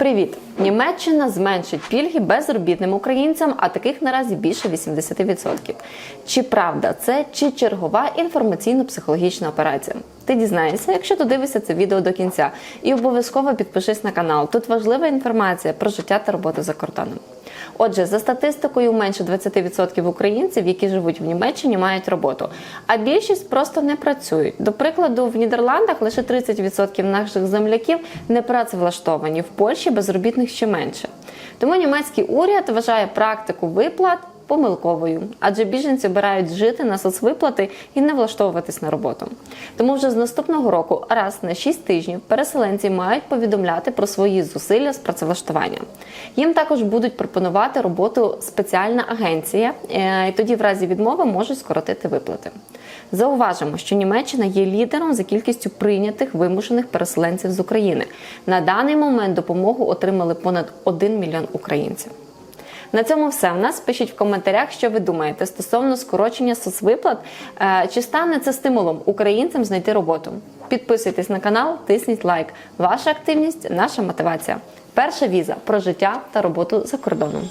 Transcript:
Привіт! Німеччина зменшить пільги безробітним українцям, а таких наразі більше 80%. Чи правда це, чи чергова інформаційно-психологічна операція? Ти дізнаєшся, якщо додивишся це відео до кінця. І обов'язково підпишись на канал. Тут важлива інформація про життя та роботу за кордоном. Отже, за статистикою, менше 20% українців, які живуть в Німеччині, мають роботу, а більшість просто не працюють. До прикладу, в Нідерландах лише 30% наших земляків не працевлаштовані, в Польщі безробітних ще менше. Тому німецький уряд вважає практику виплат помилковою, адже біженці обирають жити на соцвиплати і не влаштовуватись на роботу. Тому вже з наступного року, раз на 6 тижнів, переселенці мають повідомляти про свої зусилля з працевлаштування. Їм також будуть пропонувати роботу спеціальна агенція, е, і тоді, в разі відмови, можуть скоротити виплати. Зауважимо, що Німеччина є лідером за кількістю прийнятих вимушених переселенців з України. На даний момент допомогу отримали понад 1 мільйон українців. На цьому все. В нас пишіть в коментарях, що ви думаєте стосовно скорочення соцвиплат. Е, Чи стане це стимулом українцям знайти роботу? Підписуйтесь на канал, тисніть лайк. Ваша активність наша мотивація. Перша віза про життя та роботу за кордоном.